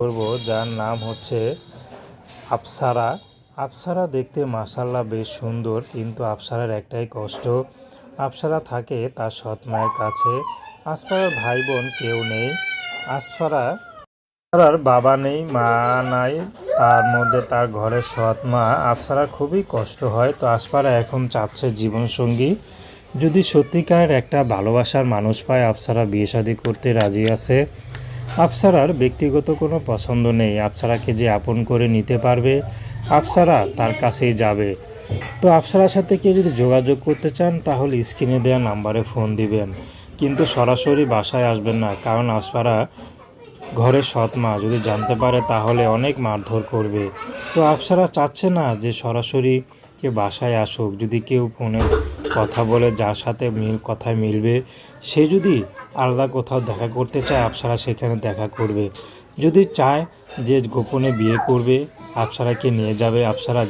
করব, যার নাম হচ্ছে আপ্সারা আপ্সারা দেখতে মাসাল্লাহ বেশ সুন্দর, কিন্তু আপ্সারার একটাই কষ্ট আপ্সারা থাকে তার সৎ মায়ের কাছে। আসফারার ভাই বোন কেউ নেই। আসফারা আফসারার বাবা নেই, মা নাই, তার মধ্যে তার ঘরের সৎ মা। আফসারার খুবই কষ্ট হয়, তো আসফারা এখন চাচ্ছে জীবনসঙ্গী। যদি সত্যিকারের একটা ভালোবাসার মানুষ পায়, আফসারা বিয়ে শাদী করতে রাজি আছে। আফসারার ব্যক্তিগত কোনো পছন্দ নেই। আফসারাকে যে আপন করে নিতে পারবে, আফসারা তার কাছেই যাবে। তো আফসারার সাথে কেউ যদি যোগাযোগ করতে চান, তাহলে স্ক্রিনে দেওয়া নাম্বারে ফোন দিবেন। কিন্তু সরাসরি বাসায় আসবেন না, কারণ আফসারা ঘরের সৎ মা। যদি জানতে পারে, তাহলে অনেক মারধর করবে। তো আফসারা চাচ্ছে না যে সরাসরি কে বাসায় আসুক। যদি কেউ ফোনে কথা বলে, যার সাথে মিল, কথায় মিলবে। সে যদি আলাদা কোথাও দেখা করতে চায় আপসারা সেখানে দেখা করবে। যদি চায় যে গোপনে বিয়ে করবে আপসারাকে নিয়ে যাবে আপসারা